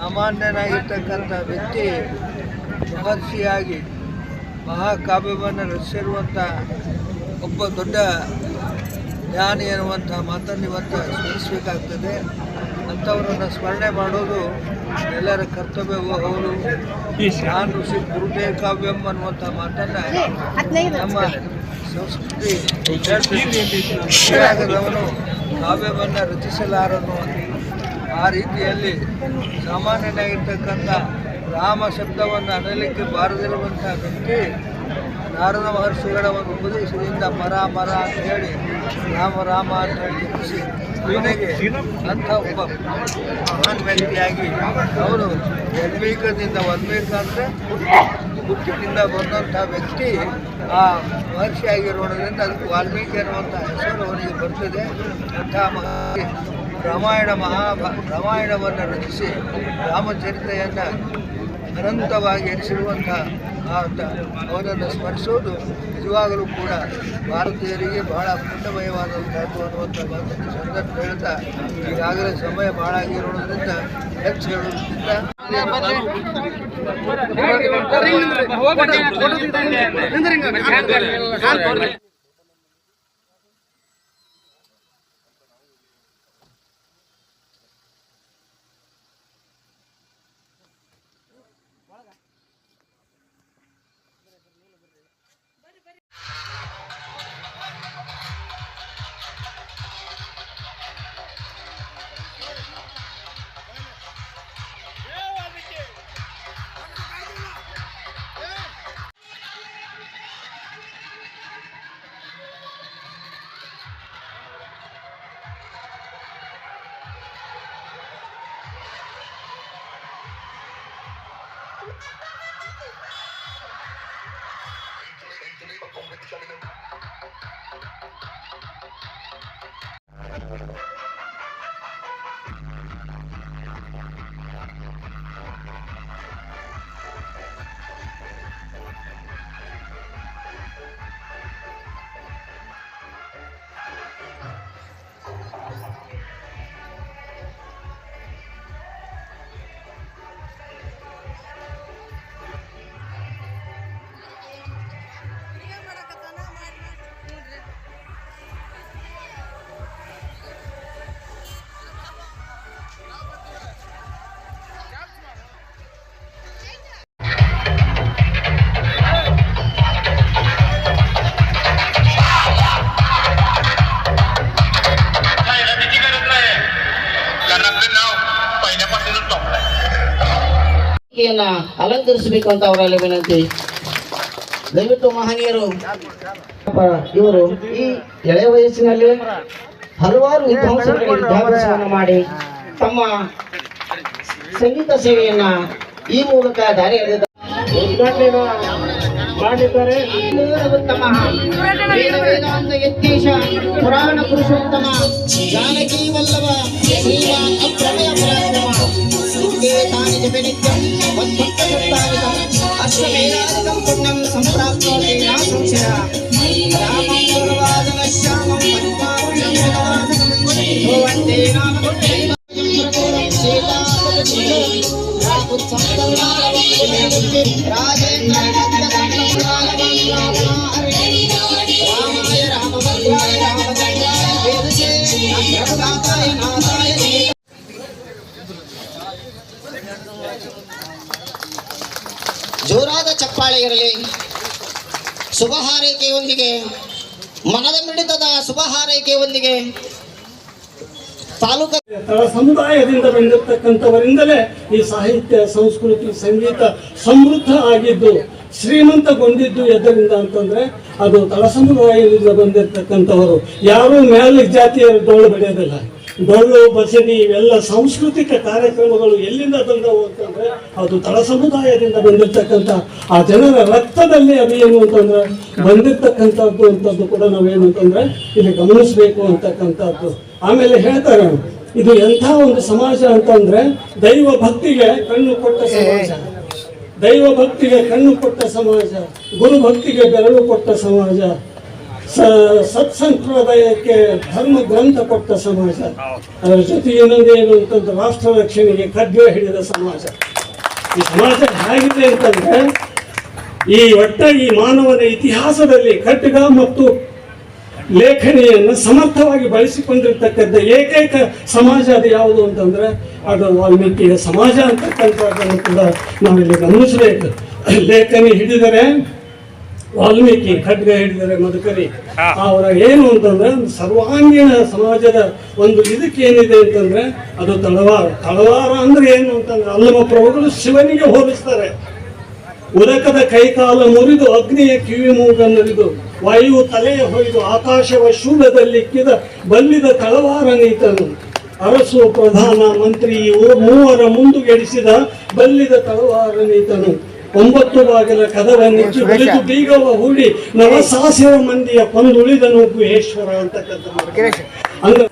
ಸಾಮಾನ್ಯನಾಗಿರ್ತಕ್ಕಂಥ ವ್ಯಕ್ತಿ ಮಹರ್ಷಿಯಾಗಿ ಮಹಾಕಾವ್ಯವನ್ನು ರಚಿಸಿರುವಂಥ ಒಬ್ಬ ದೊಡ್ಡ ಜ್ಞಾನಿ ಎನ್ನುವಂಥ ಮಾತನ್ನು ಇವತ್ತು ಸ್ಮರಿಸಬೇಕಾಗ್ತದೆ. ಅಂಥವರನ್ನು ಸ್ಮರಣೆ ಮಾಡೋದು ಎಲ್ಲರ ಕರ್ತವ್ಯವೂ ಅವರು ನಾನು ಋಷಿ ಗುರುದೇ ಕಾವ್ಯಂ ಅನ್ನುವಂಥ ಮಾತನ್ನು ನಮ್ಮ ಸಂಸ್ಕೃತಿ ಹೇಳ್ತಿದ್ದವನು ಕಾವ್ಯವನ್ನು ರಚಿಸಲಾರನು. ಆ ರೀತಿಯಲ್ಲಿ ಸಾಮಾನ್ಯನಾಗಿರ್ತಕ್ಕಂಥ ರಾಮ ಶಬ್ದವನ್ನು ಅನಲಿಕ್ಕೆ ಬಾರದಿರುವಂಥ ವ್ಯಕ್ತಿ ನಾರದ ಮಹರ್ಷಿಗಳ ಒಂದು ಉಪದೇಶದಿಂದ ಮರ ಮರ ಅಂತ ಹೇಳಿ ರಾಮ ರಾಮ ಅಂತ ಹೇಳಿ ಖುಷಿ ಕೊನೆಗೆ ಅಂಥ ಒಬ್ಬ ಮಹಾನ್ ವ್ಯಕ್ತಿಯಾಗಿ ಅವರು ಯದ್ವೀಕದಿಂದ ವಾಲ್ಮೀಕ ಅಂದರೆ ಹುಟ್ಟಿನಿಂದ ಬಂದಂಥ ವ್ಯಕ್ತಿ ಆ ಮಹರ್ಷಿ ಅದಕ್ಕೆ ವಾಲ್ಮೀಕಿ ಅನ್ನುವಂಥ ಹೆಸರು ಅವನಿಗೆ ಬರ್ತದೆ. ಅಂಥ ಮಹರ್ಷಿ ರಾಮಾಯಣ ಮಹಾಭ ರಾಮಾಯಣವನ್ನು ರಚಿಸಿ ರಾಮಚರಿತೆಯನ್ನು ಅನಂತವಾಗಿ ಆತ ಅವರನ್ನು ಸ್ಮರಿಸೋದು ನಿಜವಾಗಲೂ ಕೂಡ ಭಾರತೀಯರಿಗೆ ಬಹಳ ಪುಣ್ಯಮಯವಾದಂತಹದ್ದು ಅನ್ನುವಂಥ ಮಾತನ್ನು ಸಂದರ್ಭ ಹೇಳ್ತಾ ಈಗಾಗಲೇ ಸಮಯ ಬಹಳ ಆಗಿರೋದ್ರಿಂದ ಹೆಚ್ಚು ಹೇಳೋದ್ರಿಂದ ಹೋಗಿ ವೇದಿಕೆಯನ್ನ ಅಲಂಕರಿಸಬೇಕು ಅಂತ ಅವರಲ್ಲಿ ವಿನಂತಿ. ದಯವಿಟ್ಟು ಮಹನೀಯರು, ಇವರು ಈ ಎಳೆಯ ವಯಸ್ಸಿನಲ್ಲಿ ಹಲವಾರು ವಿದ್ವಾಂಸರಿಗೆ ಮಾಡಿ ತಮ್ಮ ಸಂಗೀತ ಸೇವೆಯನ್ನ ಈ ಮೂಲಕ ದಾರಿ ಮಾಡಿದ್ದಾರೆ. ಉತ್ತಮ ಪುರಾಣ ಪುರುಷೋತ್ತಮ ಜಾನಕಿ ವಲ್ಲಭ సంకేతాని చ వినిత్యం వత్సంతయుక్తాయుతం అశ్వమేధాధికం పుణ్యం సంప్రాప్తోతే నా సంశయ రాజేంద్ర ಚಪ್ಪಾಳೆ ಇರಲಿ. ಶುಭ ಹಾರೈಕೆಯೊಂದಿಗೆ ಮನದ ಮಿಡಿತದ ಶುಭ ಹಾರೈಕೆಯೊಂದಿಗೆ ತಾಲೂಕು ಸಮುದಾಯದಿಂದ ಬಂದಿರತಕ್ಕಂಥವರಿಂದಲೇ ಈ ಸಾಹಿತ್ಯ, ಸಂಸ್ಕೃತಿ, ಸಂಗೀತ ಸಮೃದ್ಧ ಆಗಿದ್ದು, ಶ್ರೀಮಂತಗೊಂಡಿದ್ದು ಎದರಿಂದ ಅಂತಂದ್ರೆ, ಅದು ತಳ ಸಮುದಾಯದಿಂದ ಬಂದಿರತಕ್ಕಂಥವರು. ಯಾರೂ ಮೇಲೆ ಜಾತಿಯ ಡೋಳು ಬೆಳೆಯೋದಿಲ್ಲ. ಡೊಳ್ಳು ಬಸದಿ ಇವೆಲ್ಲ ಸಾಂಸ್ಕೃತಿಕ ಕಾರ್ಯಕ್ರಮಗಳು ಎಲ್ಲಿಂದ ಬಂದವು ಅಂತಂದ್ರೆ, ಅದು ತಳ ಸಮುದಾಯದಿಂದ ಬಂದಿರತಕ್ಕಂಥ ಆ ಜನರ ರಕ್ತದಲ್ಲಿ ಅದೇನು ಅಂತಂದ್ರೆ ಬಂದಿರತಕ್ಕಂಥದ್ದು ಅಂತದ್ದು ಕೂಡ ನಾವೇನು ಅಂತಂದ್ರೆ ಇಲ್ಲಿ ಗಮನಿಸಬೇಕು ಅಂತಕ್ಕಂಥದ್ದು. ಆಮೇಲೆ ಹೇಳ್ತಾರೆ ಇದು ಎಂಥ ಒಂದು ಸಮಾಜ ಅಂತಂದ್ರೆ ದೈವ ಭಕ್ತಿಗೆ ಕಣ್ಣು ಕೊಟ್ಟ ಸಮಾಜ. ದೈವ ಭಕ್ತಿಗೆ ಕಣ್ಣು ಕೊಟ್ಟ ಸಮಾಜ. ಗುರು ಭಕ್ತಿಗೆ ಬೆರಳು ಕೊಟ್ಟ ಸಮಾಜ. ಸತ್ಸಂಪ್ರದಾಯಕ್ಕೆ ಧರ್ಮ ಗ್ರಂಥ ಕೊಟ್ಟ ಸಮಾಜ. ಅದರ ಜೊತೆಗೆ ಇನ್ನೊಂದೇನು ಅಂತಂದ್ರೆ ರಾಷ್ಟ್ರ ರಕ್ಷಣೆಗೆ ಖಡ್ಗ ಹಿಡಿದ ಸಮಾಜ. ಈ ಸಮಾಜ ಹೇಗಿದೆ ಅಂತಂದ್ರೆ ಈ ಒಟ್ಟ ಈ ಮಾನವನ ಇತಿಹಾಸದಲ್ಲಿ ಖಡ್ಗ ಮತ್ತು ಲೇಖನಿಯನ್ನು ಸಮರ್ಥವಾಗಿ ಬಳಸಿಕೊಂಡಿರ್ತಕ್ಕಂಥ ಏಕೈಕ ಸಮಾಜ ಅದು ಯಾವುದು ಅಂತಂದ್ರೆ ಅದು ವಾಲ್ಮೀಕಿಯ ಸಮಾಜ ಅಂತಕ್ಕಂಥದ್ದನ್ನು ಕೂಡ ನಾವಿಲ್ಲಿ ಗಮನಿಸಬೇಕು. ಲೇಖನಿ ಹಿಡಿದರೆ ವಾಲ್ಮೀಕಿ ಖಡ್ಗ ಹಿಡಿದರೆ ಮಧುಕರಿ. ಅವರ ಏನು ಅಂತಂದ್ರೆ ಸರ್ವಾಂಗೀಣ ಸಮಾಜದ ಒಂದು ಇದಕ್ಕೆ ಏನಿದೆ ಅಂತಂದ್ರೆ ಅದು ತಳವಾರ. ತಳವಾರ ಅಂದ್ರೆ ಏನು ಅಂತಂದ್ರೆ ಅಲ್ಲಮ ಪ್ರಭುಗಳು ಶಿವನಿಗೆ ಹೋಲಿಸ್ತಾರೆ. ಉದಕದ ಕೈಕಾಲ ಮುರಿದು ಅಗ್ನಿಯ ಕಿವಿ ಮೂಗನ್ನರಿದು ವಾಯು ತಲೆಯ ಹೊಯ್ದು ಆಕಾಶವ ಶೂಲದಲ್ಲಿಕ್ಕಿದ ಬಲ್ಲಿದ ತಳವಾರ ನೀತನು. ಅರಸು ಪ್ರಧಾನ ಮಂತ್ರಿ ಮೂವರ ಮುಂದುಗೆಡಿಸಿದ ಬಲ್ಲಿದ ತಳವಾರ ನೀತನು. ಒಂಬತ್ತು ಬಾಗಿಲ ಕದವನ್ನಿಚ್ಚಿ ಬೆಳೆದು ಬೀಗವ ಹೂಡಿ ನವ ಸಾಸಿವ ಮಂದಿಯ ಕೊಂದುಳಿದನು ಗುಹೇಶ್ವರ ಅಂತಕ್ಕಂಥ ಅಂದ್ರೆ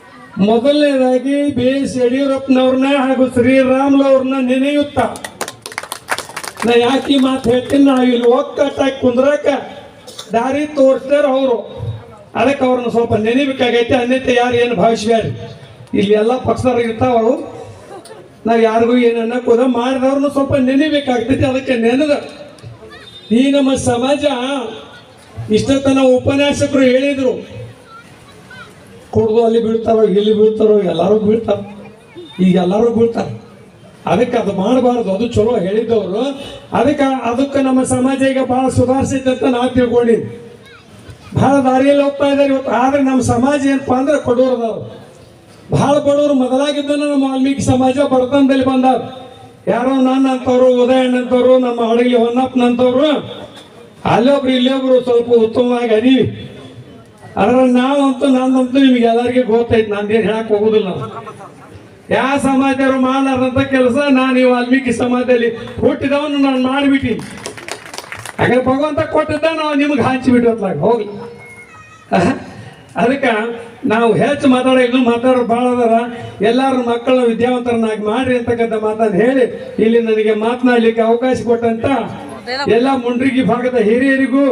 ಮೊದಲನೇದಾಗಿ ಬಿ ಎಸ್ ಯಡಿಯೂರಪ್ಪನವ್ರನ್ನ ಹಾಗೂ ಶ್ರೀರಾಮ್ಲವ್ರನ್ನ ನೆನೆಯುತ್ತಾ. ನಾ ಯಾಕೆ ಮಾತು ಹೇಳ್ತೀನಿ? ನಾವು ಇಲ್ಲಿ ಒಕ್ಕಟ್ಟಾಗಿ ಕುಂದ್ರಾಕ ದಾರಿ ತೋರಿಸ್ತಾರ ಅವರು. ಅದಕ್ಕೆ ಅವ್ರನ್ನ ಸ್ವಲ್ಪ ನೆನೆಬೇಕಾಗೈತೆ. ಅನ್ಯತೆ ಯಾರು ಏನು ಭಾವಿಸ್ಬೇಡ್ರಿ ಇಲ್ಲಿ ಎಲ್ಲ ಪಕ್ಷದವ್ರು ಇರ್ತಾವರು ನಾವು ಯಾರಿಗೂ ಏನು ಅನ್ನಕ್ಕೋದ ಮಾಡಿದವ್ರನ್ನ ಸ್ವಲ್ಪ ನೆನೆಬೇಕಾಗ್ತೈತಿ, ಅದಕ್ಕೆ ನೆನೆದ. ಈ ನಮ್ಮ ಸಮಾಜ ಇಷ್ಟತನ ಉಪನ್ಯಾಸಕರು ಹೇಳಿದ್ರು. ಕುಡ್ದು ಅಲ್ಲಿ ಬೀಳ್ತಾರೋ, ಇಲ್ಲಿ ಬೀಳ್ತಾರೋ, ಎಲ್ಲರೂ ಬೀಳ್ತಾರ. ಈಗ ಎಲ್ಲರೂ ಬೀಳ್ತಾರ. ಅದಕ್ಕೆ ಅದು ಮಾಡಬಾರ್ದು, ಅದು ಚಲೋ ಹೇಳಿದವರು ಅದಕ್ಕೆ ಅದಕ್ಕೆ ನಮ್ಮ ಸಮಾಜ ಈಗ ಭಾಳ ಸುಧಾರಿಸೈತೆ ಅಂತ ನಾ ತಿಳ್ಕೊಂಡಿನಿ. ಭಾಳ ದಾರಿಯಲ್ಲಿ ಹೋಗ್ತಾ ಇದ್ದಾರೆ ಇವತ್ತು. ಆದ್ರೆ ನಮ್ಮ ಸಮಾಜ ಏನಪ್ಪಾ ಅಂದ್ರೆ ಕೊಡೋರದವ್ರು ಭಾಳ ಬಡವರು ಮೊದಲಾಗಿದ್ದ ನಮ್ಮ ವಾಲ್ಮೀಕಿ ಸಮಾಜ ಬಡತನದಲ್ಲಿ ಬಂದಾರ. ಯಾರೋ ನನ್ನ ಅಂತವ್ರು ಉದಯಣ್ಣ ಅಂತವ್ರು ನಮ್ಮ ಹಡಗಿ ಹೊನ್ನಪ್ಪನಂತವ್ರು ಅಲ್ಲೊಬ್ರು ಇಲ್ಲೊಬ್ರು ಸ್ವಲ್ಪ ಉತ್ತಮವಾಗಿ ಅದೀವಿ. ಅದರ ನಾವಂತೂ, ನಂದಂತೂ ನಿಮ್ಗೆ ಎಲ್ಲರಿಗೆ ಗೊತ್ತೈತಿ ಏನು ಹೇಳಕ್ ಹೋಗುದಿಲ್ಲ ಯಾವ ಸಮಾಜದವರು ಮಾಡಾರಂತ ಕೆಲಸ ನಾನು ಈ ವಾಲ್ಮೀಕಿ ಸಮಾಜದಲ್ಲಿ ಹುಟ್ಟಿದವನು ನಾನು ಮಾಡಿಬಿಟ್ಟಿನಿ. ಹಾಗೆ ಭಗವಂತ ಕೊಟ್ಟಿದ್ದ ನಾವು ನಿಮ್ಗೆ ಹಂಚಿಬಿಟ್ಟು ಹೋಗ್ಲಿ ಅದಕ್ಕೆ ನಾವು ಹೆಚ್ಚು ಮಾತಾಡೋ ಇನ್ನೂ ಮಾತಾಡೋರು ಭಾಳ ಅದಾರ. ಎಲ್ಲಾರು ಮಕ್ಕಳನ್ನ ವಿದ್ಯಾವಂತರನ್ನಾಗಿ ಮಾಡ್ರಿ ಅಂತಕ್ಕಂಥ ಮಾತನ್ನು ಹೇಳಿ ಇಲ್ಲಿ ನನಗೆ ಮಾತನಾಡ್ಲಿಕ್ಕೆ ಅವಕಾಶ ಕೊಟ್ಟಂತ ಎಲ್ಲ ಮುಂಡ್ರಿಗಿ ಭಾಗದ ಹಿರಿಯರಿಗೂ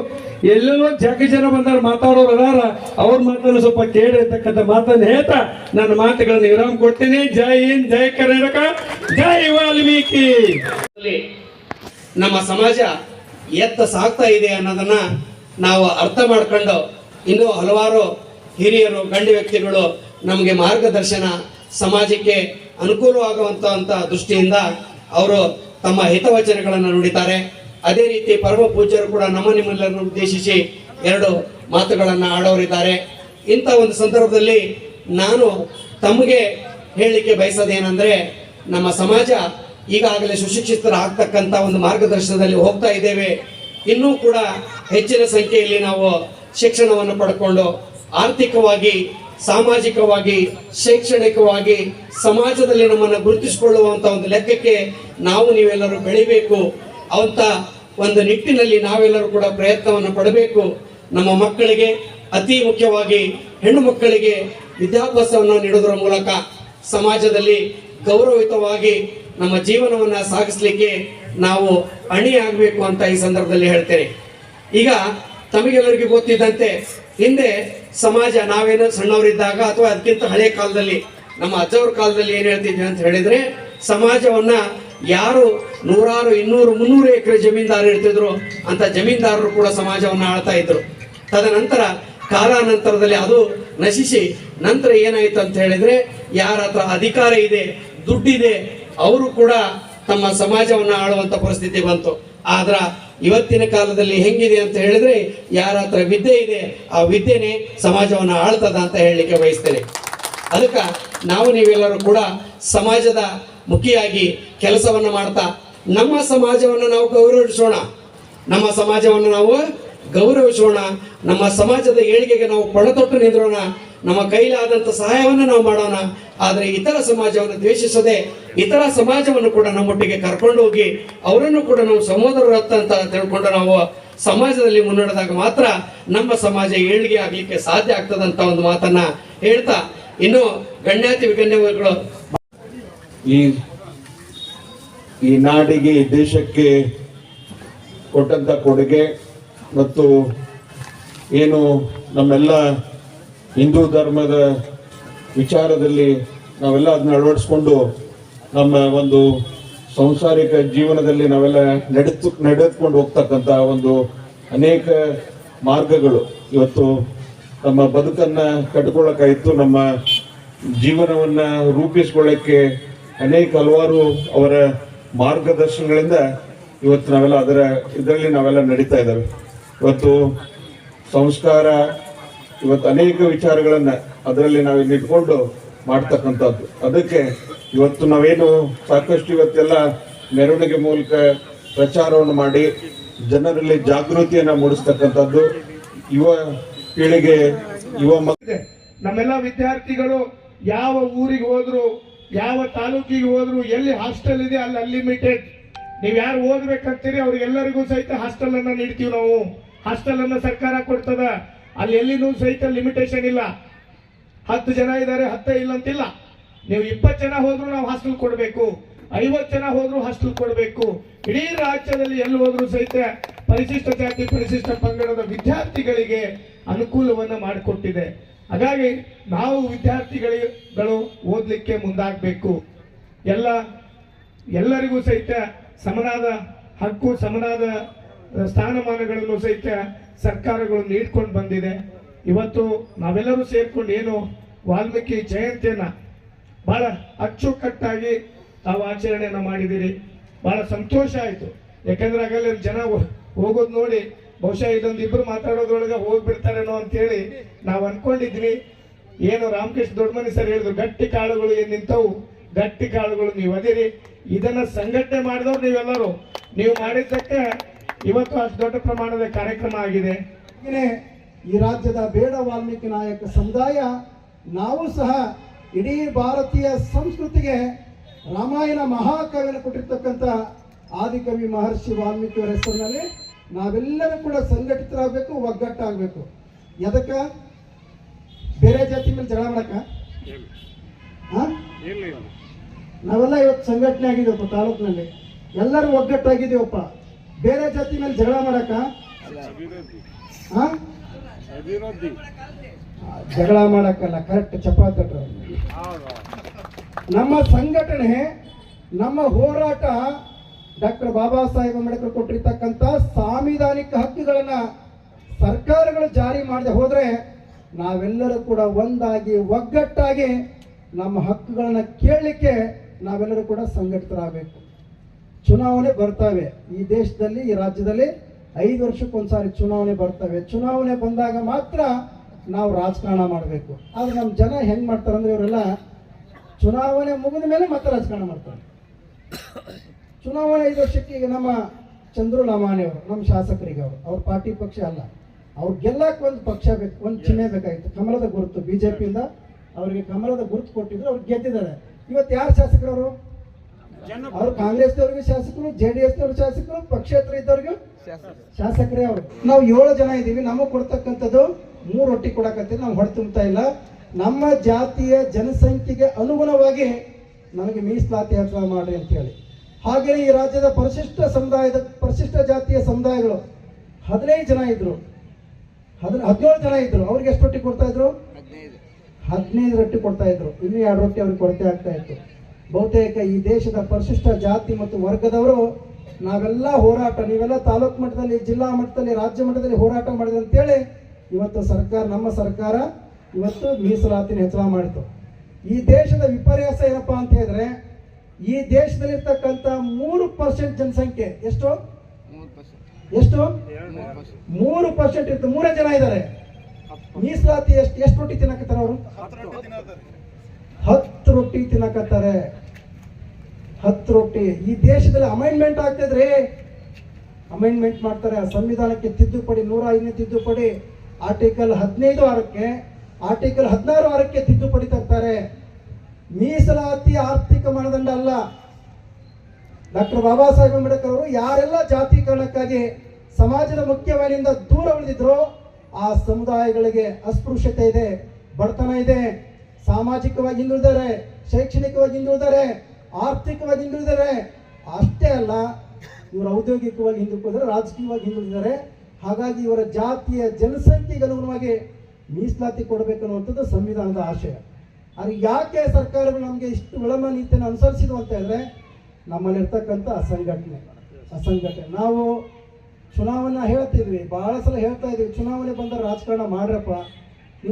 ಎಲ್ಲೆಲ್ಲೋ ಜಾಕಿ ಜನ ಬಂದಾರ ಮಾತಾಡೋರು ಅದಾರ. ಅವ್ರ ಮಾತನ್ನು ಸ್ವಲ್ಪ ಕೇಳಿ ಅಂತಕ್ಕಂಥ ಮಾತನ್ನು ಹೇಳ್ತಾ ನನ್ನ ಮಾತುಗಳನ್ನು ವಿರಾಮ ಕೊಡ್ತೀನಿ. ಜೈ ಹಿಂದ್, ಜೈ ಕರ್ನಾಟಕ, ಜೈ ವಾಲ್ಮೀಕಿ. ನಮ್ಮ ಸಮಾಜ ಎತ್ತ ಸಾಗ್ತಾ ಇದೆ ಅನ್ನೋದನ್ನ ನಾವು ಅರ್ಥ ಮಾಡ್ಕೊಂಡು ಇನ್ನೂ ಹಲವಾರು ಹಿರಿಯರು, ಗಂಡು ವ್ಯಕ್ತಿಗಳು ನಮಗೆ ಮಾರ್ಗದರ್ಶನ ಸಮಾಜಕ್ಕೆ ಅನುಕೂಲವಾಗುವಂತ ಅಂತ ದೃಷ್ಟಿಯಿಂದ ಅವರು ತಮ್ಮ ಹಿತವಚನಗಳನ್ನು ನುಡಿತಾರೆ. ಅದೇ ರೀತಿ ಪರಮ ಪೂಜ್ಯರು ಕೂಡ ನಮ್ಮ ನಿಮ್ಮೆಲ್ಲರನ್ನು ಉದ್ದೇಶಿಸಿ ಎರಡು ಮಾತುಗಳನ್ನು ಆಡೋರಿದ್ದಾರೆ. ಇಂಥ ಒಂದು ಸಂದರ್ಭದಲ್ಲಿ ನಾನು ತಮಗೆ ಹೇಳಲಿಕ್ಕೆ ಬಯಸೋದೇನೆಂದರೆ, ನಮ್ಮ ಸಮಾಜ ಈಗಾಗಲೇ ಸುಶಿಕ್ಷಿತರಾಗ್ತಕ್ಕಂಥ ಒಂದು ಮಾರ್ಗದರ್ಶನದಲ್ಲಿ ಹೋಗ್ತಾ ಇದ್ದೇವೆ. ಇನ್ನೂ ಕೂಡ ಹೆಚ್ಚಿನ ಸಂಖ್ಯೆಯಲ್ಲಿ ನಾವು ಶಿಕ್ಷಣವನ್ನು ಪಡ್ಕೊಂಡು ಆರ್ಥಿಕವಾಗಿ, ಸಾಮಾಜಿಕವಾಗಿ, ಶೈಕ್ಷಣಿಕವಾಗಿ, ಸಮಾಜದಲ್ಲಿ ನಮ್ಮನ್ನು ಗುರುತಿಸಿಕೊಳ್ಳುವಂಥ ಒಂದು ಲೆಕ್ಕಕ್ಕೆ ನಾವು ನೀವೆಲ್ಲರೂ ಬೆಳಿಬೇಕು. ಅಂತ ಒಂದು ನಿಟ್ಟಿನಲ್ಲಿ ನಾವೆಲ್ಲರೂ ಕೂಡ ಪ್ರಯತ್ನವನ್ನು ಪಡಬೇಕು. ನಮ್ಮ ಮಕ್ಕಳಿಗೆ, ಅತಿ ಮುಖ್ಯವಾಗಿ ಹೆಣ್ಣು ಮಕ್ಕಳಿಗೆ ವಿದ್ಯಾಭ್ಯಾಸವನ್ನು ನೀಡೋದರ ಮೂಲಕ ಸಮಾಜದಲ್ಲಿ ಗೌರವಯುತವಾಗಿ ನಮ್ಮ ಜೀವನವನ್ನು ಸಾಗಿಸ್ಲಿಕ್ಕೆ ನಾವು ಅಣಿಯಾಗಬೇಕು ಅಂತ ಈ ಸಂದರ್ಭದಲ್ಲಿ ಹೇಳ್ತೇನೆ. ಈಗ ತಮಗೆಲ್ಲರಿಗೂ ಗೊತ್ತಿದ್ದಂತೆ ಹಿಂದೆ ಸಮಾಜ ನಾವೇನೋ ಸಣ್ಣವರಿದ್ದಾಗ ಅಥವಾ ಅದಕ್ಕಿಂತ ಹಳೆಯ ಕಾಲದಲ್ಲಿ, ನಮ್ಮ ಅಜ್ಜವ್ರ ಕಾಲದಲ್ಲಿ ಏನು ಹೇಳ್ತಿದ್ವಿ ಅಂತ ಹೇಳಿದ್ರೆ, ಸಮಾಜವನ್ನ ಯಾರು ನೂರಾರು, ಇನ್ನೂರು, ಮುನ್ನೂರು ಎಕರೆ ಜಮೀನ್ದಾರ ಇರ್ತಿದ್ರು, ಅಂತ ಜಮೀನ್ದಾರರು ಕೂಡ ಸಮಾಜವನ್ನ ಆಳ್ತಾ ಇದ್ರು. ತದನಂತರ ಕಾಲಾನಂತರದಲ್ಲಿ ಅದು ನಶಿಸಿ, ನಂತರ ಏನಾಯ್ತು ಅಂತ ಹೇಳಿದ್ರೆ, ಯಾರ ಹತ್ರ ಅಧಿಕಾರ ಇದೆ, ದುಡ್ಡಿದೆ, ಅವರು ಕೂಡ ತಮ್ಮ ಸಮಾಜವನ್ನ ಆಳುವಂತ ಪರಿಸ್ಥಿತಿ ಬಂತು. ಆದ್ರ ಇವತ್ತಿನ ಕಾಲದಲ್ಲಿ ಹೆಂಗಿದೆ ಅಂತ ಹೇಳಿದ್ರೆ ಯಾರ ಹತ್ರ ವಿದ್ಯೆ ಇದೆ, ಆ ವಿದ್ಯೆನೆ ಸಮಾಜವನ್ನು ಆಳ್ತದ ಅಂತ ಹೇಳಲಿಕ್ಕೆ ಬಯಸ್ತೇನೆ. ಅದಕ್ಕೆ ನಾವು ನೀವೆಲ್ಲರೂ ಕೂಡ ಸಮಾಜದ ಮುಖಿಯಾಗಿ ಕೆಲಸವನ್ನು ಮಾಡ್ತಾ, ನಮ್ಮ ಸಮಾಜವನ್ನು ನಾವು ಗೌರವಿಸೋಣ. ನಮ್ಮ ಸಮಾಜವನ್ನು ನಾವು ಗೌರವಿಸೋಣ ನಮ್ಮ ಸಮಾಜದ ಏಳಿಗೆಗೆ ನಾವು ಪಣತೊಟ್ಟು ನಿಂದ್ರೋಣ, ನಮ್ಮ ಕೈಲಾದಂಥ ಸಹಾಯವನ್ನು ನಾವು ಮಾಡೋಣ. ಆದರೆ ಇತರ ಸಮಾಜವನ್ನು ದ್ವೇಷಿಸದೆ, ಇತರ ಸಮಾಜವನ್ನು ಕೂಡ ನಮ್ಮೊಟ್ಟಿಗೆ ಕರ್ಕೊಂಡು ಹೋಗಿ, ಅವರನ್ನು ಕೂಡ ನಾವು ಸಮೋದರ ಅಂತ ತಿಳ್ಕೊಂಡು ನಾವು ಸಮಾಜದಲ್ಲಿ ಮುನ್ನಡೆದಾಗ ಮಾತ್ರ ನಮ್ಮ ಸಮಾಜ ಏಳಿಗೆ ಆಗಲಿಕ್ಕೆ ಸಾಧ್ಯ ಆಗ್ತದಂತ ಒಂದು ಮಾತನ್ನ ಹೇಳ್ತಾ, ಇನ್ನು ಗಣ್ಯಾತಿ ವಿಗಣ್ಯಗಳು ಈ ಈ ನಾಡಿಗೆ ದೇಶಕ್ಕೆ ಕೊಟ್ಟಂತ ಕೊಡುಗೆ ಮತ್ತು ಏನು ನಮ್ಮೆಲ್ಲ ಹಿಂದೂ ಧರ್ಮದ ವಿಚಾರದಲ್ಲಿ ನಾವೆಲ್ಲ ಅದನ್ನ ಅಳವಡಿಸ್ಕೊಂಡು ನಮ್ಮ ಒಂದು ಸಂಸಾರಿಕ ಜೀವನದಲ್ಲಿ ನಾವೆಲ್ಲ ನಡೆದು, ನಡೆದುಕೊಂಡು ಹೋಗ್ತಕ್ಕಂಥ ಒಂದು ಅನೇಕ ಮಾರ್ಗಗಳು. ಇವತ್ತು ನಮ್ಮ ಬದುಕನ್ನ ಕಟ್ಕೊಳ್ಳೋಕ್ಕಾಯ್ತು ನಮ್ಮ ಜೀವನವನ್ನ ರೂಪಿಸ್ಕೊಳ್ಳೋಕ್ಕೆ ಅನೇಕ ಹಲವಾರು ಅವರ ಮಾರ್ಗದರ್ಶನಗಳಿಂದ ಇವತ್ತು ನಾವೆಲ್ಲ ಅದರ ಇದರಲ್ಲಿ ನಾವೆಲ್ಲ ನಡೀತಾ ಇದ್ದಾವೆ. ಇವತ್ತು ಸಂಸ್ಕಾರ, ಇವತ್ತು ಅನೇಕ ವಿಚಾರಗಳನ್ನ ಅದರಲ್ಲಿ ನಾವು ಇಲ್ಲಿ ಇಟ್ಕೊಂಡು ಮಾಡ್ತಕ್ಕಂಥದ್ದು. ಅದಕ್ಕೆ ಇವತ್ತು ನಾವೇನು ಸಾಕಷ್ಟು ಇವತ್ತೆಲ್ಲ ಮೆರವಣಿಗೆ ಮೂಲಕ ಪ್ರಚಾರವನ್ನು ಮಾಡಿ ಜನರಲ್ಲಿ ಜಾಗೃತಿಯನ್ನು ಮೂಡಿಸ್ತಕ್ಕಂಥದ್ದು ಯುವ ಪೀಳಿಗೆ, ಯುವ ಮಕ್ಕಳಿಗೆ. ನಮ್ಮೆಲ್ಲ ವಿದ್ಯಾರ್ಥಿಗಳು ಯಾವ ಊರಿಗೆ ಹೋದ್ರು, ಯಾವ ತಾಲೂಕಿಗೆ ಹೋದ್ರು, ಎಲ್ಲಿ ಹಾಸ್ಟೆಲ್ ಇದೆ ಅಲ್ಲಿ ಅನ್ಲಿಮಿಟೆಡ್ ನೀವ್ ಯಾರು ಓದ್ಬೇಕಂತೀರಿ, ಅವ್ರಿಗೆಲ್ಲರಿಗೂ ಸಹಿತ ಹಾಸ್ಟೆಲ್ ಅನ್ನ ನೀಡ್ತೀವಿ ನಾವು. ಹಾಸ್ಟೆಲ್ ಅನ್ನ ಸರ್ಕಾರ ಕೊಡ್ತದ? ಅಲ್ಲಿ ಎಲ್ಲಿನೂ ಸಹಿತ ಲಿಮಿಟೇಷನ್ ಇಲ್ಲ. ಹತ್ತು ಜನ ಇದ್ದಾರೆ, ಹತ್ತೇ ಇಲ್ಲ ಅಂತಿಲ್ಲ ನೀವು ಇಪ್ಪತ್ತು ಜನ ಹೋದ್ರು ನಾವು ಹಾಸ್ಟೆಲ್ ಕೊಡಬೇಕು. ಐವತ್ತು ಜನ ಹೋದ್ರು ಹಾಸ್ಟೆಲ್ ಕೊಡಬೇಕು. ಇಡೀ ರಾಜ್ಯದಲ್ಲಿ ಎಲ್ಲಿ ಹೋದ್ರು ಸಹಿತ ಪರಿಶಿಷ್ಟ ಜಾತಿ, ಪರಿಶಿಷ್ಟ ಪಂಗಡದ ವಿದ್ಯಾರ್ಥಿಗಳಿಗೆ ಅನುಕೂಲವನ್ನ ಮಾಡಿಕೊಟ್ಟಿದೆ. ಹಾಗಾಗಿ ನಾವು ವಿದ್ಯಾರ್ಥಿಗಳು ಓದಲಿಕ್ಕೆ ಮುಂದಾಗಬೇಕು. ಎಲ್ಲ, ಎಲ್ಲರಿಗೂ ಸಹಿತ ಸಮನಾದ ಹಕ್ಕು, ಸಮನಾದ ಸ್ಥಾನಮಾನಗಳನ್ನು ಸಹಿತ ಸರ್ಕಾರಗಳು ನೀಡ್ಕೊಂಡು ಬಂದಿದೆ. ಇವತ್ತು ನಾವೆಲ್ಲರೂ ಸೇರ್ಕೊಂಡು ಏನು ವಾಲ್ಮೀಕಿ ಜಯಂತಿಯನ್ನ ಬಹಳ ಅಚ್ಚುಕಟ್ಟಾಗಿ ತಾವು ಆಚರಣೆಯನ್ನು ಮಾಡಿದಿರಿ ಬಹಳ ಸಂತೋಷ ಆಯಿತು. ಯಾಕಂದ್ರೆ ಆಗಲ್ಲ ಜನ ಹೋಗೋದು ನೋಡಿ, ಬಹುಶಃ ಇದೊಂದು ಇಬ್ಬರು ಮಾತಾಡೋದ್ರೊಳಗೆ ಹೋಗ್ಬಿಡ್ತಾರೇನೋ ಅಂತೇಳಿ ನಾವು ಅನ್ಕೊಂಡಿದ್ವಿ. ಏನು ರಾಮಕೃಷ್ಣ ದೊಡ್ಡಮನಿ ಸರ್ ಹೇಳಿದ್ರು, ಗಟ್ಟಿ ಕಾಳುಗಳು ಏನು ನಿಂತವು? ಗಟ್ಟಿ ಕಾಳುಗಳು ನೀವು ಅದಿರಿ. ಇದನ್ನ ಸಂಘಟನೆ ಮಾಡಿದವ್ರು ನೀವೆಲ್ಲರೂ. ನೀವು ಮಾಡಿದ್ದಕ್ಕೆ ಇವತ್ತು ಅಷ್ಟು ದೊಡ್ಡ ಪ್ರಮಾಣದ ಕಾರ್ಯಕ್ರಮ ಆಗಿದೆ. ಈ ರಾಜ್ಯದ ಬೇಡ ವಾಲ್ಮೀಕಿ ನಾಯಕ ಸಮುದಾಯ ನಾವು ಸಹ ಇಡೀ ಭಾರತೀಯ ಸಂಸ್ಕೃತಿಗೆ ರಾಮಾಯಣ ಮಹಾಕಾವ್ಯನ ಕೊಟ್ಟಿರ್ತಕ್ಕಂಥ ಆದಿಕವಿ ಮಹರ್ಷಿ ವಾಲ್ಮೀಕಿಯವರ ಹೆಸರಿನಲ್ಲಿ ನಾವೆಲ್ಲರೂ ಕೂಡ ಸಂಘಟಿತರಾಗಬೇಕು ಒಗ್ಗಟ್ಟಾಗಬೇಕು. ಎದಕ್ಕ? ಬೇರೆ ಜಾತಿ ಮೇಲೆ ಜಗಳ ಮಾಡಕ ಹಾ? ನಾವೆಲ್ಲ ಇವತ್ತು ಸಂಘಟನೆ ಆಗಿದ್ದೀವಪ್ಪ ತಾಲೂಕಿನಲ್ಲಿ. ಎಲ್ಲರೂ ಒಗ್ಗಟ್ಟಾಗಿದ್ದೀವಪ್ಪ. ಬೇರೆ ಜಾತಿ ಮೇಲೆ ಜಗಳ ಮಾಡಕ? ಜಗಳ ಮಾಡಕ್ಕಲ್ಲ ಕರೆಕ್ಟ್ ಚಪಾತಿ ನಮ್ಮ ಸಂಘಟನೆ, ನಮ್ಮ ಹೋರಾಟ ಡಾಕ್ಟರ್ ಬಾಬಾ ಸಾಹೇಬ್ ಅಂಬೇಡ್ಕರ್ ಕೊಟ್ಟಿರ್ತಕ್ಕಂಥ ಸಾಂವಿಧಾನಿಕ ಹಕ್ಕುಗಳನ್ನ ಸರ್ಕಾರಗಳು ಜಾರಿ ಮಾಡದೆ ಹೋದ್ರೆ ನಾವೆಲ್ಲರೂ ಕೂಡ ಒಂದಾಗಿ, ಒಗ್ಗಟ್ಟಾಗಿ ನಮ್ಮ ಹಕ್ಕುಗಳನ್ನ ಕೇಳಲಿಕ್ಕೆ ನಾವೆಲ್ಲರೂ ಕೂಡ ಸಂಘಟಿತರಾಗಬೇಕು ಚುನಾವಣೆ ಬರ್ತವೆ. ಈ ದೇಶದಲ್ಲಿ ಈ ರಾಜ್ಯದಲ್ಲಿ ಐದು ವರ್ಷಕ್ಕೊಂದ್ಸಾರಿ ಚುನಾವಣೆ ಬರ್ತವೆ. ಚುನಾವಣೆ ಬಂದಾಗ ಮಾತ್ರ ನಾವು ರಾಜಕಾರಣ ಮಾಡಬೇಕು. ಆದ್ರೆ ನಮ್ಮ ಜನ ಹೆಂಗ್ ಮಾಡ್ತಾರೆ ಅಂದ್ರೆ ಇವರೆಲ್ಲ ಚುನಾವಣೆ ಮುಗಿದ ಮೇಲೆ ಮತ್ತೆ ರಾಜಕಾರಣ ಮಾಡ್ತಾರೆ. ಚುನಾವಣೆ ಐದು ವರ್ಷಕ್ಕೆ ಈಗ ನಮ್ಮ ಚಂದ್ರು ಲಮಾಣಿ ಅವರು ನಮ್ಮ ಶಾಸಕರಿಗೆ ಅವರು ಅವ್ರ ಪಾರ್ಟಿ ಪಕ್ಷ ಅಲ್ಲ. ಅವ್ರು ಗೆಲ್ಲಕ್ಕೆ ಒಂದು ಪಕ್ಷ ಬೇಕು ಒಂದು ಚಿಹ್ನೆ ಬೇಕಾಗಿತ್ತು. ಕಮಲದ ಗುರುತು ಬಿಜೆಪಿಯಿಂದ ಅವರಿಗೆ ಕಮಲದ ಗುರುತು ಕೊಟ್ಟಿದ್ರು ಅವ್ರು ಗೆದ್ದಿದ್ದಾರೆ. ಇವತ್ತು ಯಾರು ಶಾಸಕರವರು? ಅವರು ಕಾಂಗ್ರೆಸ್ನವ್ರಿಗೂ ಶಾಸಕರು ಜೆ ಡಿ ಎಸ್ನವ್ರು ಶಾಸಕರು ಪಕ್ಷೇತರ ಇದ್ದವ್ರಿಗೂ ಶಾಸಕರೇ. ಅವರು. ನಾವು ಏಳು ಜನ ಇದ್ದೀವಿ ನಮಗೆ ಕೊಡ್ತಕ್ಕಂಥದ್ದು ಮೂರು ರೊಟ್ಟಿ ಕೊಡಕತ್ತೀವಿ ನಾವು ಹೊಡೆ ತುಂಬ್ತಾ ಇಲ್ಲ. ನಮ್ಮ ಜಾತಿಯ ಜನಸಂಖ್ಯೆಗೆ ಅನುಗುಣವಾಗಿ ನಮಗೆ ಮೀಸಲಾತಿ ಹತ್ರ ಮಾಡ್ರಿ ಅಂತ ಹೇಳಿ ಹಾಗೆಯೇ ಈ ರಾಜ್ಯದ ಪರಿಶಿಷ್ಟ ಸಮುದಾಯದ ಪರಿಶಿಷ್ಟ ಜಾತಿಯ ಸಮುದಾಯಗಳು ಹದಿನೈದು ಜನ ಇದ್ರು. ಹದಿನ ಹದಿನೇಳು ಜನ ಇದ್ರು. ಅವ್ರಿಗೆ ಎಷ್ಟು ರೊಟ್ಟಿ ಕೊಡ್ತಾ ಇದ್ರು? ಹದಿನೈದು ರೊಟ್ಟಿ ಕೊಡ್ತಾ ಇದ್ರು. ಇನ್ನೂ ಎರಡು ರೊಟ್ಟಿ ಅವ್ರಿಗೆ ಕೊರತೆ ಆಗ್ತಾ ಇತ್ತು. ಬಹುತೇಕ ಈ ದೇಶದ ಪರಿಶಿಷ್ಟ ಜಾತಿ ಮತ್ತು ವರ್ಗದವರು ನಾವೆಲ್ಲ ಹೋರಾಟ ನೀವೆಲ್ಲ ತಾಲೂಕು ಮಟ್ಟದಲ್ಲಿ ಜಿಲ್ಲಾ ಮಟ್ಟದಲ್ಲಿ ರಾಜ್ಯ ಮಟ್ಟದಲ್ಲಿ ಹೋರಾಟ ಮಾಡಿದೆ ಅಂತೇಳಿ ಇವತ್ತು ಸರ್ಕಾರ ನಮ್ಮ ಸರ್ಕಾರ ಇವತ್ತು ಮೀಸಲಾತಿನ ಹೆಚ್ಚಳ ಮಾಡಿತು. ಈ ದೇಶದ ವಿಪರ್ಯಾಸ ಏನಪ್ಪಾ ಅಂತ ಹೇಳಿದ್ರೆ ಈ ದೇಶದಲ್ಲಿರ್ತಕ್ಕಂಥ ಮೂರು ಪರ್ಸೆಂಟ್ ಜನಸಂಖ್ಯೆ ಎಷ್ಟು? ಎಷ್ಟು? ಮೂರು ಪರ್ಸೆಂಟ್ ಇರ್ತದೆ ಮೂರೇ ಜನ ಇದ್ದಾರೆ. ಮೀಸಲಾತಿ ಎಷ್ಟು? ಎಷ್ಟು ರೊಟ್ಟಿ ತಿನ್ನಕತ್ತಾರ ಅವರು? ಹತ್ತು ರೊಟ್ಟಿ ತಿನ್ನಕತ್ತಾರೆ. ಹತ್ತು ರೊಟ್ಟಿ. ಈ ದೇಶದಲ್ಲಿ ಅಮೈಂಡ್ಮೆಂಟ್ ಆಗ್ತಿದ್ರೆ ಅಮೈಂಡ್ಮೆಂಟ್ ಮಾಡ್ತಾರೆ. ಆ ಸಂವಿಧಾನಕ್ಕೆ ತಿದ್ದುಪಡಿ, ನೂರ ಐದನೇ ತಿದ್ದುಪಡಿ. ಆರ್ಟಿಕಲ್ ಹದಿನೈದು ಆರಕ್ಕೆ ಆರ್ಟಿಕಲ್ ಹದಿನಾರು ಆರಕ್ಕೆ ತಿದ್ದುಪಡಿ ತರ್ತಾರೆ. ಮೀಸಲಾತಿ ಆರ್ಥಿಕ ಮಾನದಂಡ ಅಲ್ಲ. ಡಾಕ್ಟರ್ ಬಾಬಾ ಸಾಹೇಬ್ ಅಂಬೇಡ್ಕರ್ ಅವರು ಯಾರೆಲ್ಲ ಜಾತೀಕರಣಕ್ಕಾಗಿ ಸಮಾಜದ ಮುಖ್ಯವಾಹಿನಿಯಿಂದ ದೂರ ಉಳಿದಿದ್ರು ಆ ಸಮುದಾಯಗಳಿಗೆ ಅಸ್ಪೃಶ್ಯತೆ ಇದೆ, ಬಡತನ ಇದೆ, ಸಾಮಾಜಿಕವಾಗಿ ಹಿಂದುಳಿದಾರೆ, ಶೈಕ್ಷಣಿಕವಾಗಿ ಹಿಂದುಳಿದಾರೆ ಆರ್ಥಿಕವಾಗಿ ಹಿಂದುಳಿದಾರೆ ಅಷ್ಟೇ ಅಲ್ಲ, ಇವರು ಔದ್ಯೋಗಿಕವಾಗಿ ಹಿಂದುಳಿದರೆ ರಾಜಕೀಯವಾಗಿ ಹಿಂದುಳಿದಿದ್ದಾರೆ ಹಾಗಾಗಿ ಇವರ ಜಾತಿಯ ಜನಸಂಖ್ಯೆಗೆ ಅನುಗುಣವಾಗಿ ಮೀಸಲಾತಿ ಕೊಡಬೇಕನ್ನುವಂಥದ್ದು ಸಂವಿಧಾನದ ಆಶಯ. ಆದರೆ ಯಾಕೆ ಸರ್ಕಾರಗಳು ನಮಗೆ ಇಷ್ಟು ವಿಳಂಬ ನೀತಿಯನ್ನು ಅನುಸರಿಸಿದ್ವು ಅಂತ ಹೇಳಿದ್ರೆ ನಮ್ಮಲ್ಲಿರ್ತಕ್ಕಂಥ ಅಸಂಘಟನೆ. ಅಸಂಘಟನೆ. ನಾವು ಚುನಾವಣೆ ಹೇಳ್ತಿದ್ವಿ ಭಾಳ ಸಲ ಹೇಳ್ತಾ ಇದ್ವಿ, ಚುನಾವಣೆ ಬಂದ ರಾಜಕಾರಣ ಮಾಡ್ರಪ್ಪ.